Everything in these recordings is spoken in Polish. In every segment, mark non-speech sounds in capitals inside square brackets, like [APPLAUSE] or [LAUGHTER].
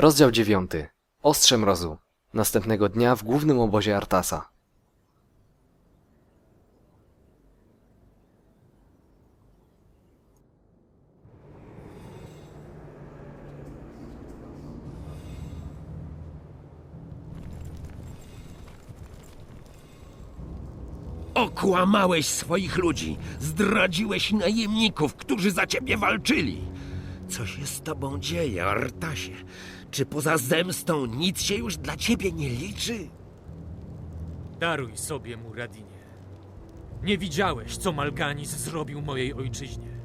Rozdział 9. Ostrze mrozu. Następnego dnia w głównym obozie Artasa. Okłamałeś swoich ludzi, zdradziłeś najemników, którzy za ciebie walczyli. Co się z tobą dzieje, Artasie? Czy poza zemstą nic się już dla ciebie nie liczy? Daruj sobie, Muradinie. Nie widziałeś, co Malganis zrobił mojej ojczyźnie.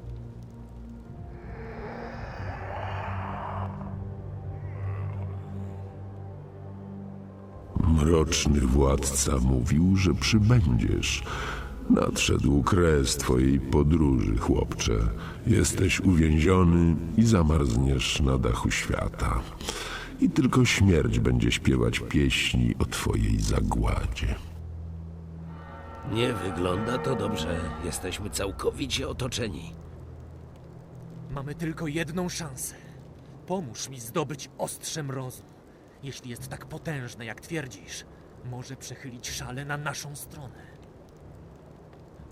Mroczny władca mówił, że przybędziesz. Nadszedł kres twojej podróży, chłopcze. Jesteś uwięziony i zamarzniesz na dachu świata. I tylko śmierć będzie śpiewać pieśni o twojej zagładzie. Nie wygląda to dobrze. Jesteśmy całkowicie otoczeni. Mamy tylko jedną szansę. Pomóż mi zdobyć ostrze mrozu. Jeśli jest tak potężne, jak twierdzisz, może przechylić szale na naszą stronę.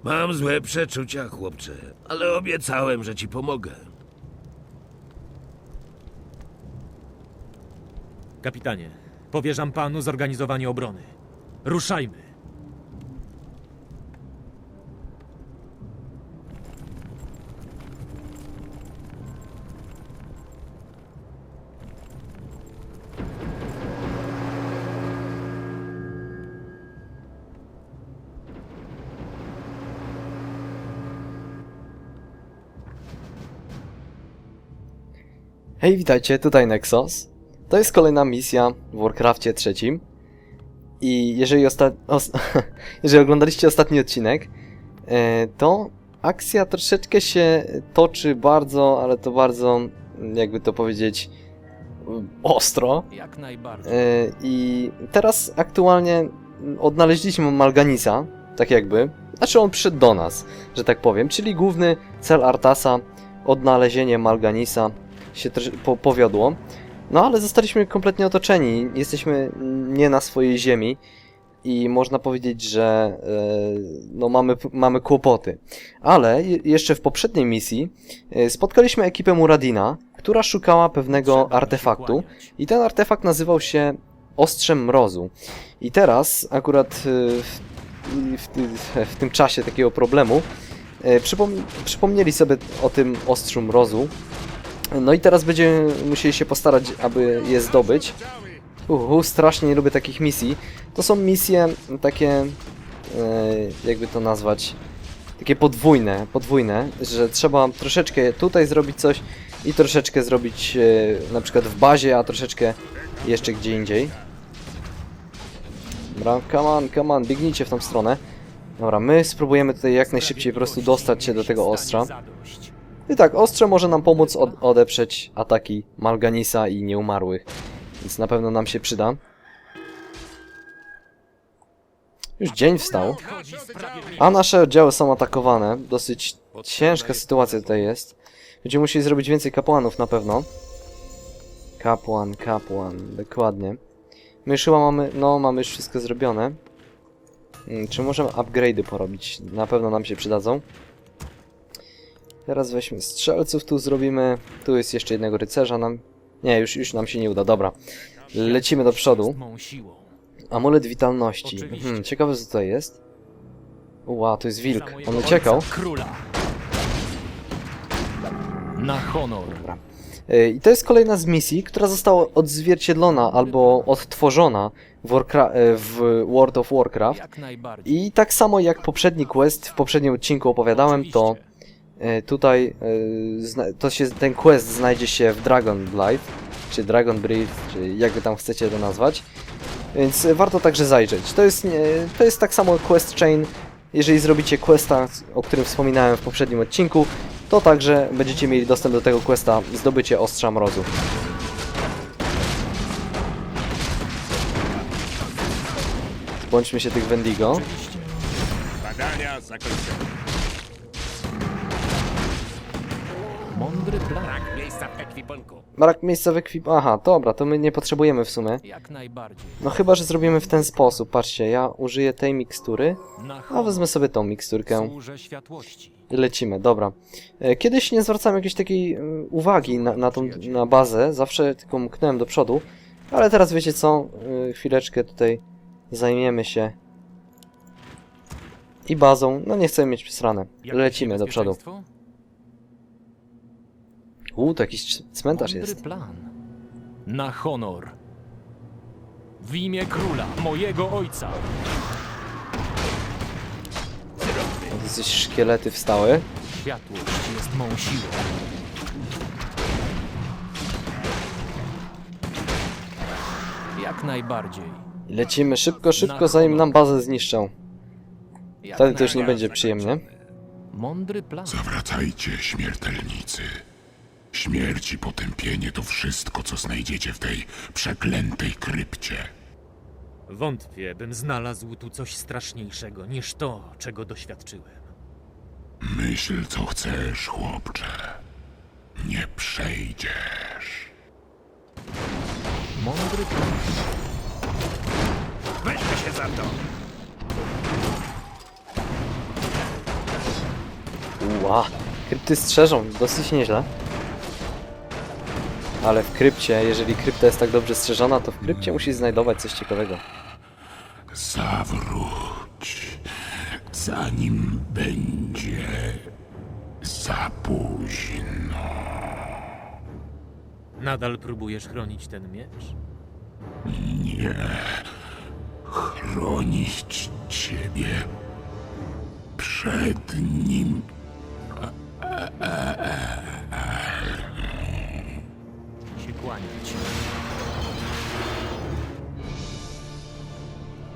Mam złe przeczucia, chłopcze, ale obiecałem, że ci pomogę. Kapitanie, powierzam panu zorganizowanie obrony. Ruszajmy. Hej, witajcie, tutaj Nexus. To jest kolejna misja w Warcraftie trzecim. I jeżeli, osta os [LAUGHS] jeżeli oglądaliście ostatni odcinek, e, to akcja troszeczkę się toczy bardzo, ale to bardzo, jakby to powiedzieć, ostro. Jak najbardziej. E, I teraz aktualnie odnaleźliśmy Malganisa, tak jakby. Znaczy on przyszedł do nas, że tak powiem. Czyli główny cel Artasa, odnalezienie Malganisa się po powiodło. No ale zostaliśmy kompletnie otoczeni. Jesteśmy nie na swojej ziemi. I można powiedzieć, że e, no mamy, mamy kłopoty. Ale je- jeszcze w poprzedniej misji e, spotkaliśmy ekipę Muradina, która szukała pewnego artefaktu. I ten artefakt nazywał się Ostrzem Mrozu. I teraz, akurat y, w, w, w tym czasie takiego problemu, y, przypom przypomnieli sobie o tym Ostrzu Mrozu. No i teraz będziemy musieli się postarać, aby je zdobyć. Uhu, strasznie nie lubię takich misji. To są misje takie, y, jakby to nazwać, takie podwójne, podwójne, że trzeba troszeczkę tutaj zrobić coś i troszeczkę zrobić e, na przykład w bazie, a troszeczkę jeszcze gdzie indziej. Dobra, come on, come on, biegnijcie w tą stronę. Dobra, my spróbujemy tutaj jak najszybciej po prostu dostać się do tego ostrza. I tak, ostrze może nam pomóc od odeprzeć ataki Malganisa i nieumarłych. Więc na pewno nam się przyda. Już dzień wstał. A nasze oddziały są atakowane. Dosyć ciężka sytuacja tutaj jest. Będziemy musieli zrobić więcej kapłanów na pewno. Kapłan, kapłan, dokładnie. My już chyba mamy, no mamy już wszystko zrobione. Hmm, Czy możemy upgrade'y porobić? Na pewno nam się przydadzą. Teraz weźmy strzelców, tu zrobimy. Tu jest jeszcze jednego rycerza nam. Nie, już, już nam się nie uda, dobra. Lecimy do przodu. Amulet witalności. Hmm, ciekawe co tutaj jest. Ła, to jest wilk. On uciekał. Na honor. Y, I to jest kolejna z misji, która została odzwierciedlona albo odtworzona w, Warcra- y, w World of Warcraft. I tak samo jak poprzedni quest, w poprzednim odcinku opowiadałem, to tutaj y, zna- to się, ten quest znajdzie się w Dragon Blight, czy Dragon Breath, czy jakby tam chcecie to nazwać. Więc warto także zajrzeć. To jest, to jest tak samo quest chain. Jeżeli zrobicie questa, o którym wspominałem w poprzednim odcinku, to także będziecie mieli dostęp do tego questa zdobycie Ostrza Mrozu. Bądźmy się tych Wendigo. Badania zakończone. Mądry plan. Brak miejsca w ekwipunku. Brak miejsca w ekwip... Aha, dobra, to my nie potrzebujemy w sumie. Jak najbardziej. No chyba, że zrobimy w ten sposób. Patrzcie, ja użyję tej mikstury, Na a honor wezmę sobie tą miksturkę. służę światłości. I lecimy, dobra. E, Kiedyś nie zwracałem jakiejś takiej e, uwagi na, na tą na bazę, zawsze tylko mknąłem do przodu, ale teraz wiecie co, E, chwileczkę tutaj zajmiemy się i bazą, no nie chcemy mieć przesrane. Jakieś Lecimy do przodu. niebezpieczeństwo? U, to jakiś c- cmentarz Mądry jest. plan. Na honor. W imię króla, mojego ojca. Jakieś szkielety wstały. Światłość jest mą siłą. Jak najbardziej. I lecimy szybko, szybko, zanim nam bazę zniszczą. Jak Wtedy to już nie będzie przyjemnie. Mądry plan. Zawracajcie, śmiertelnicy. Śmierć i potępienie to wszystko, co znajdziecie w tej przeklętej krypcie. Wątpię, bym znalazł tu coś straszniejszego niż to, czego doświadczyłem. Myśl, co chcesz, chłopcze. Nie przejdziesz. Mądry plan. Weźmy się za to. Ła, krypty strzeżą, dosyć nieźle. Ale w krypcie, jeżeli krypta jest tak dobrze strzeżona, to w krypcie musi znajdować coś ciekawego. Zawróć, zanim będzie za późno. Nadal próbujesz chronić ten miecz? Nie chronić ciebie przed nim.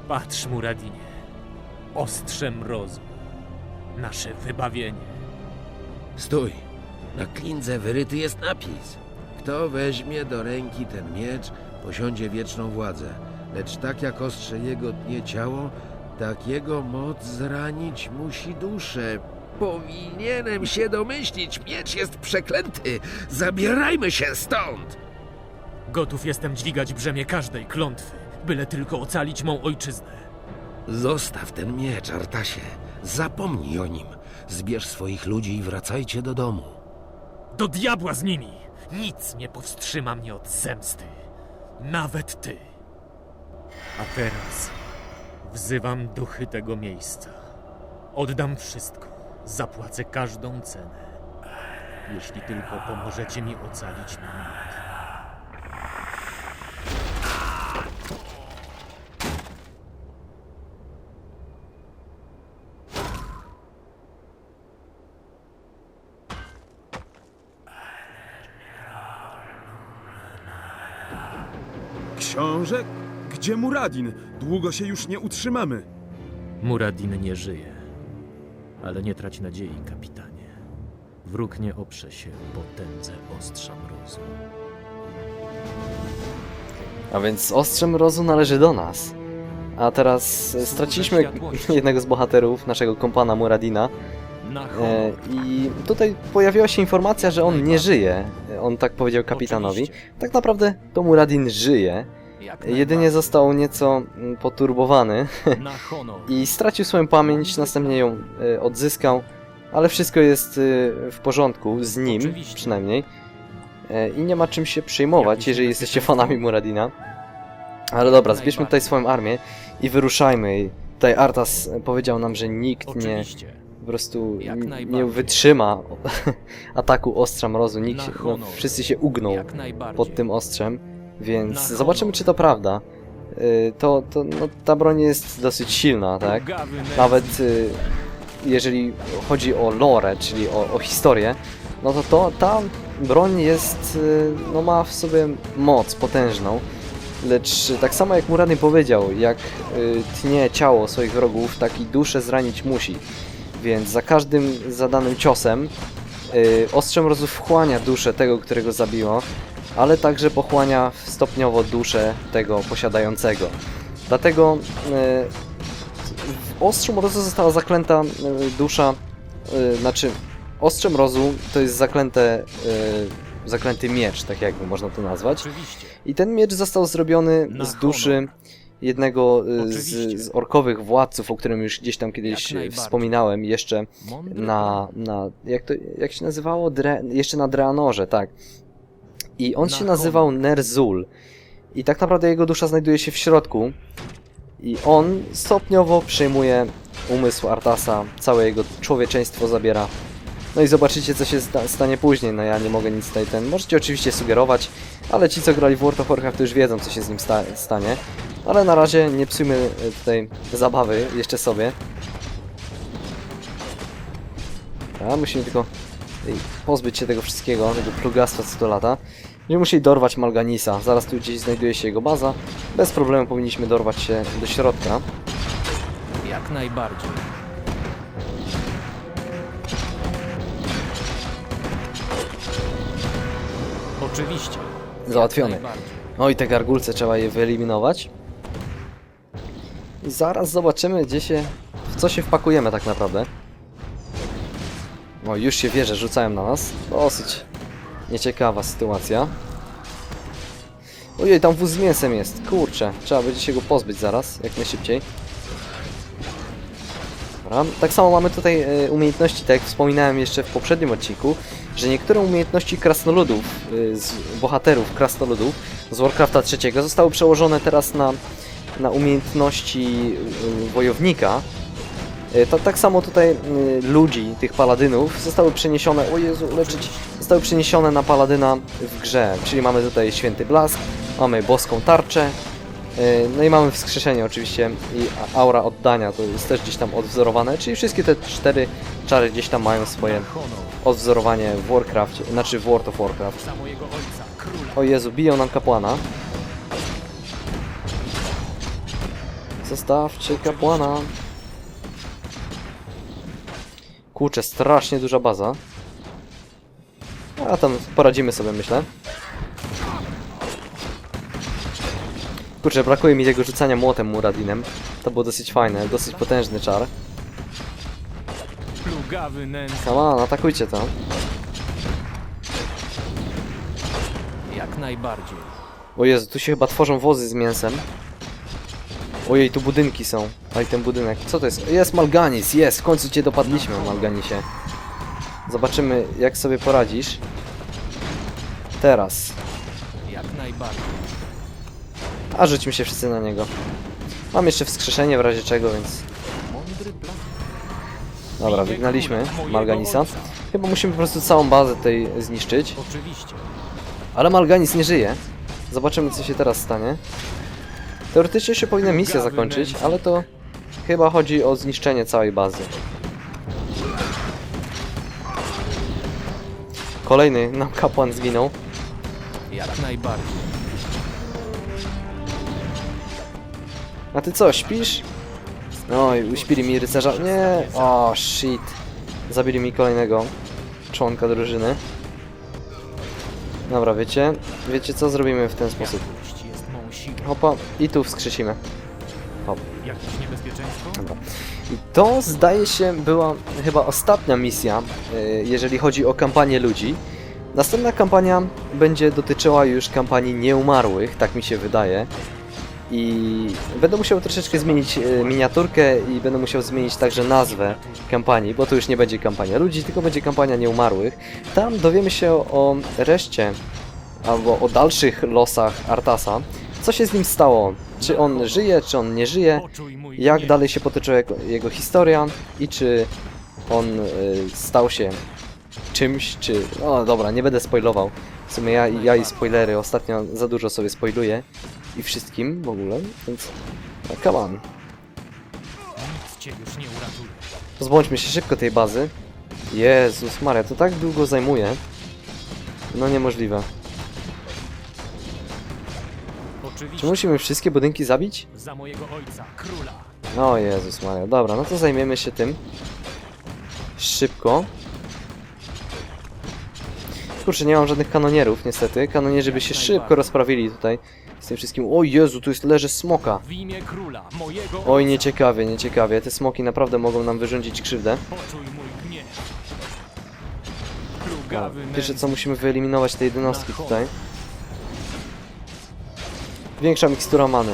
Patrz, Muradinie. Ostrze mrozu. Nasze wybawienie. Stój. Na klindze wyryty jest napis. Kto weźmie do ręki ten miecz, posiądzie wieczną władzę. Lecz tak jak ostrze jego tnie ciało, tak jego moc zranić musi duszę. Powinienem się domyślić, miecz jest przeklęty. Zabierajmy się stąd! Gotów jestem dźwigać brzemię każdej klątwy, byle tylko ocalić mą ojczyznę. Zostaw ten miecz, Artasie. Zapomnij o nim. Zbierz swoich ludzi i wracajcie do domu. Do diabła z nimi! Nic nie powstrzyma mnie od zemsty. Nawet ty. A teraz wzywam duchy tego miejsca. Oddam wszystko. Zapłacę każdą cenę. Jeśli tylko pomożecie mi ocalić mój Książę? Gdzie Muradin? Długo się już nie utrzymamy. Muradin nie żyje. Ale nie trać nadziei, kapitanie. Wróg nie oprze się potędze ostrza mrozu. A więc ostrze mrozu należy do nas. A teraz e, straciliśmy światłości. [LAUGHS] jednego z bohaterów, naszego kompana Muradina. Na E, honor. I tutaj pojawiła się informacja, że on nie żyje. E, On tak powiedział kapitanowi. Oczywiście. Tak naprawdę to Muradin żyje. Jedynie został nieco mm, poturbowany [LAUGHS] i stracił swoją pamięć, następnie ją e, odzyskał, ale wszystko jest e, w porządku z nim Oczywiście. przynajmniej. E, I nie ma czym się przejmować, jeżeli jesteście fanami Muradina. Ale dobra, zbierzmy tutaj swoją armię i wyruszajmy. Tutaj Artas powiedział nam, że nikt nie po prostu nie wytrzyma [LAUGHS] ataku ostrza mrozu. Nikt się, no, wszyscy się ugną pod tym ostrzem, więc zobaczymy, czy to prawda. Y, To, to no, ta broń jest dosyć silna, tak? Nawet y, jeżeli chodzi o lore, czyli o, o historię, no to, to ta broń jest, y, no ma w sobie moc potężną, lecz tak samo jak Muradin powiedział, jak y, tnie ciało swoich wrogów, tak i duszę zranić musi. Więc za każdym zadanym ciosem y, ostrze mrozu wchłania duszę tego, którego zabiło, ale także pochłania stopniowo duszę tego posiadającego. Dlatego y, w ostrzu mrozu została zaklęta y, dusza, y, znaczy Ostrze Mrozu to jest zaklęte, zaklęty miecz, tak jakby można to nazwać. I ten miecz został zrobiony z duszy jednego z, z orkowych władców, o którym już gdzieś tam kiedyś wspominałem, jeszcze na, na jak to, jak się nazywało? Dre, jeszcze na Dreanorze, tak. I on się nazywał. Nerzul. I tak naprawdę jego dusza znajduje się w środku. I on stopniowo przejmuje umysł Artasa, całe jego człowieczeństwo zabiera. No i zobaczycie, co się sta stanie później. No ja nie mogę nic tutaj ten. Możecie oczywiście sugerować, ale ci, co grali w World of Warcraft, to już wiedzą, co się z nim sta stanie. Ale na razie nie psujmy e, tutaj zabawy jeszcze sobie. A, musimy tylko ej, pozbyć się tego wszystkiego, tego plugastwa co to lata. Będziemy musieli dorwać Malganisa. Zaraz tu gdzieś znajduje się jego baza. Bez problemu powinniśmy dorwać się do środka. Jak najbardziej. Oczywiście. Załatwiony. Najbardziej. Oj, te gargulce trzeba je wyeliminować. I zaraz zobaczymy, gdzie się... w co się wpakujemy tak naprawdę. O, już się wieże rzucają na nas. Dosyć nieciekawa sytuacja. Ojej, tam wóz z mięsem jest. Kurczę, trzeba będzie się go pozbyć zaraz, jak najszybciej. Dobra. Tak samo mamy tutaj e, umiejętności, tak jak wspominałem jeszcze w poprzednim odcinku, że niektóre umiejętności krasnoludów, e, z bohaterów krasnoludów z Warcrafta III zostały przełożone teraz na, na umiejętności e, wojownika. E, To, tak samo tutaj e, ludzi, tych paladynów, zostały przeniesione, o Jezu, leczyć, zostały przeniesione na paladyna w grze. Czyli mamy tutaj święty blask, mamy boską tarczę, e, no i mamy wskrzeszenie oczywiście i aura oddania, to jest też gdzieś tam odwzorowane, czyli wszystkie te cztery czary gdzieś tam mają swoje odwzorowanie w Warcraft, znaczy w World of Warcraft. O Jezu, biją nam kapłana. Zostawcie kapłana. Kurczę, strasznie duża baza. A tam poradzimy sobie, myślę. Kurczę, brakuje mi tego rzucania młotem Muradinem. To było dosyć fajne, dosyć potężny czar. Plugawy nędz. Come on, atakujcie to. Jak najbardziej. O Jezu, tu się chyba tworzą wozy z mięsem. Ojej, tu budynki są. Oj, ten budynek. Co to jest? Jest Malganis, jest! W końcu cię dopadliśmy, Malganisie. Zobaczymy, jak sobie poradzisz. Teraz. Jak najbardziej. A rzućmy się wszyscy na niego. Mam jeszcze wskrzeszenie w razie czego, więc... Dobra, wygnaliśmy Malganisa. Chyba musimy po prostu całą bazę tutaj zniszczyć. Oczywiście. Ale Malganis nie żyje. Zobaczymy, co się teraz stanie. Teoretycznie się powinna misja zakończyć, ale to chyba chodzi o zniszczenie całej bazy. Kolejny nam kapłan zginął. Jak najbardziej. A ty co, śpisz? Oj, uśpili mi rycerza. Nie! O, shit. Zabili mi kolejnego członka drużyny. Dobra, wiecie? Wiecie co? Zrobimy w ten sposób. Hopa, i tu wskrzesimy. Hop. Jakieś niebezpieczeństwo? Dobra. I to zdaje się była chyba ostatnia misja, y, jeżeli chodzi o kampanię ludzi. Następna kampania będzie dotyczyła już kampanii nieumarłych, tak mi się wydaje. I będę musiał troszeczkę zmienić y, miniaturkę i będę musiał zmienić także nazwę kampanii, bo to już nie będzie kampania ludzi, tylko będzie kampania nieumarłych. Tam dowiemy się o reszcie albo o dalszych losach Artasa. Co się z nim stało? Czy on żyje, czy on nie żyje? Jak dalej się potoczyła jego, jego historia i czy on y, stał się czymś, czy... No dobra, nie będę spoilował. W sumie ja, ja i spoilery ostatnio za dużo sobie spoiluję i wszystkim w ogóle, więc no, come on. Pozbądźmy się szybko tej bazy. Jezus Maria, to tak długo zajmuje. No niemożliwe. Czy Oczywiście. musimy wszystkie budynki zabić? Za mojego ojca, króla. O Jezus Maria, dobra, no to zajmiemy się tym. Szybko. Kurczę, nie mam żadnych kanonierów, niestety. Kanonierzy by się szybko rozprawili tutaj z tym wszystkim. O Jezu, tu jest leży smoka. W imię króla, mojego Oj, nieciekawie, nieciekawie. Te smoki naprawdę mogą nam wyrządzić krzywdę. Poczuj mój gniew. Plugawy Pierwsze co musimy wyeliminować te jednostki tutaj. Większa mikstura many.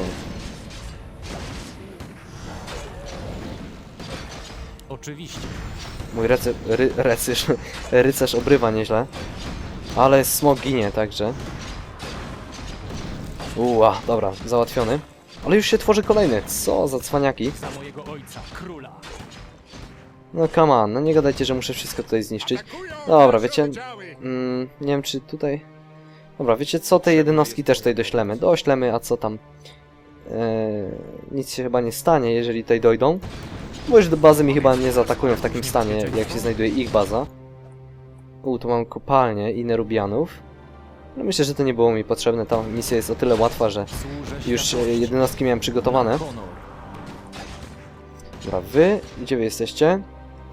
Oczywiście. Mój recy, ry, recysz, rycerz obrywa nieźle. Ale smok ginie także. Uła, dobra, załatwiony. Ale już się tworzy kolejny. Co za cwaniaki. Za mojego ojca, króla. No come on, no nie gadajcie, że muszę wszystko tutaj zniszczyć. Dobra, wiecie... Mm, nie wiem czy tutaj... Dobra, wiecie co, te jednostki też tutaj doślemy. Doślemy, a co tam... Eee, nic się chyba nie stanie, jeżeli tutaj dojdą. Bo już do bazy mi chyba nie zaatakują w takim stanie, jak się znajduje ich baza. U, tu mam kopalnię i Nerubianów. No myślę, że to nie było mi potrzebne, ta misja jest o tyle łatwa, że już e, jednostki miałem przygotowane. Dobra, wy, gdzie wy jesteście?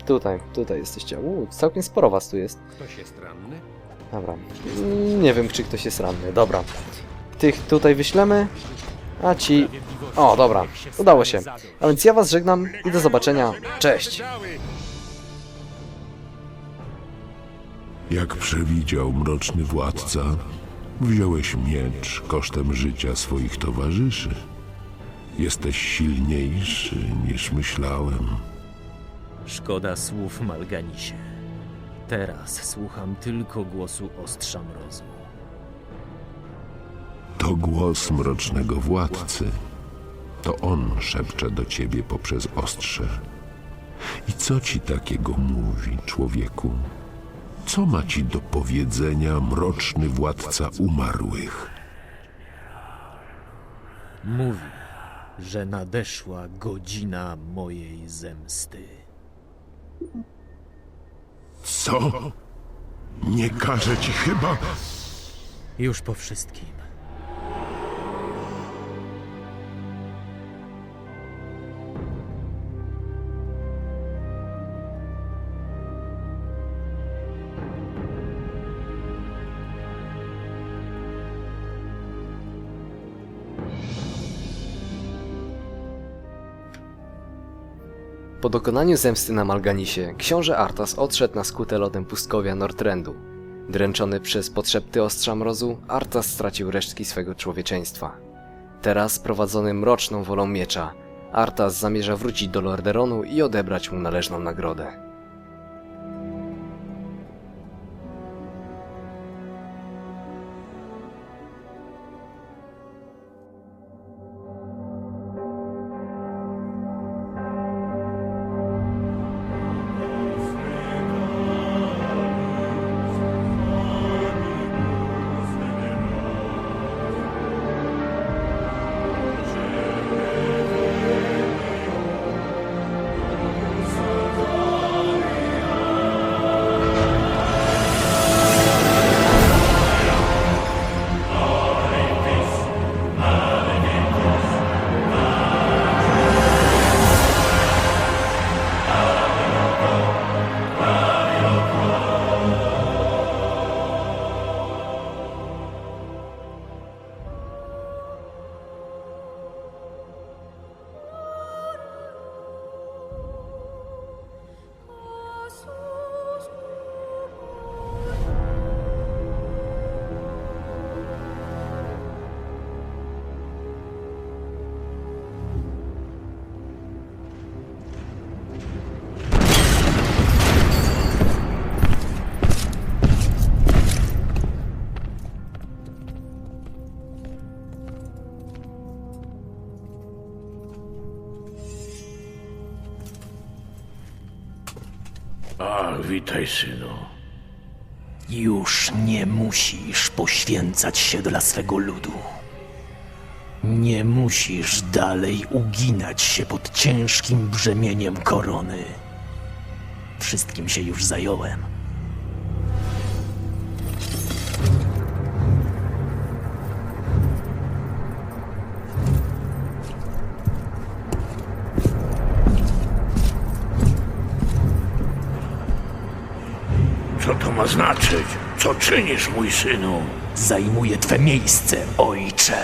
Tutaj, tutaj jesteście. Uuu, całkiem sporo was tu jest. Ktoś jest ranny? Dobra. Nie wiem, czy ktoś jest ranny. Dobra. Tych tutaj wyślemy, a ci... O, dobra. Udało się. A więc ja was żegnam i do zobaczenia. Cześć! Jak przewidział mroczny władca, wziąłeś miecz kosztem życia swoich towarzyszy. Jesteś silniejszy niż myślałem. Szkoda słów Malganisie. Teraz słucham tylko głosu ostrza mrozu. To głos mrocznego władcy. To on szepcze do ciebie poprzez ostrze. I co ci takiego mówi, człowieku? Co ma ci do powiedzenia mroczny władca umarłych? Mówi, że nadeszła godzina mojej zemsty. Co? Nie każe ci chyba? Już po wszystkim. Po dokonaniu zemsty na Malganisie, książę Artas odszedł na skute lodem pustkowia Nordrendu. Dręczony przez potrzepty ostrza mrozu, Artas stracił resztki swego człowieczeństwa. Teraz, prowadzony mroczną wolą miecza, Artas zamierza wrócić do Lorderonu i odebrać mu należną nagrodę. Witaj, synu. Już nie musisz poświęcać się dla swego ludu. Nie musisz dalej uginać się pod ciężkim brzemieniem korony. Wszystkim się już zająłem. To ma znaczyć? Co czynisz, mój synu? Zajmuję twe miejsce, ojcze.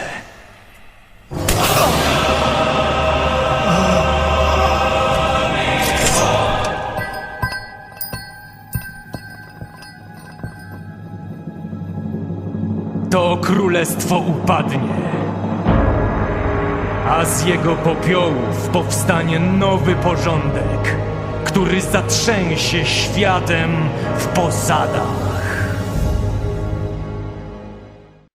to królestwo upadnie. A z jego popiołów powstanie nowy porządek, który zatrzęsie światem w posadach.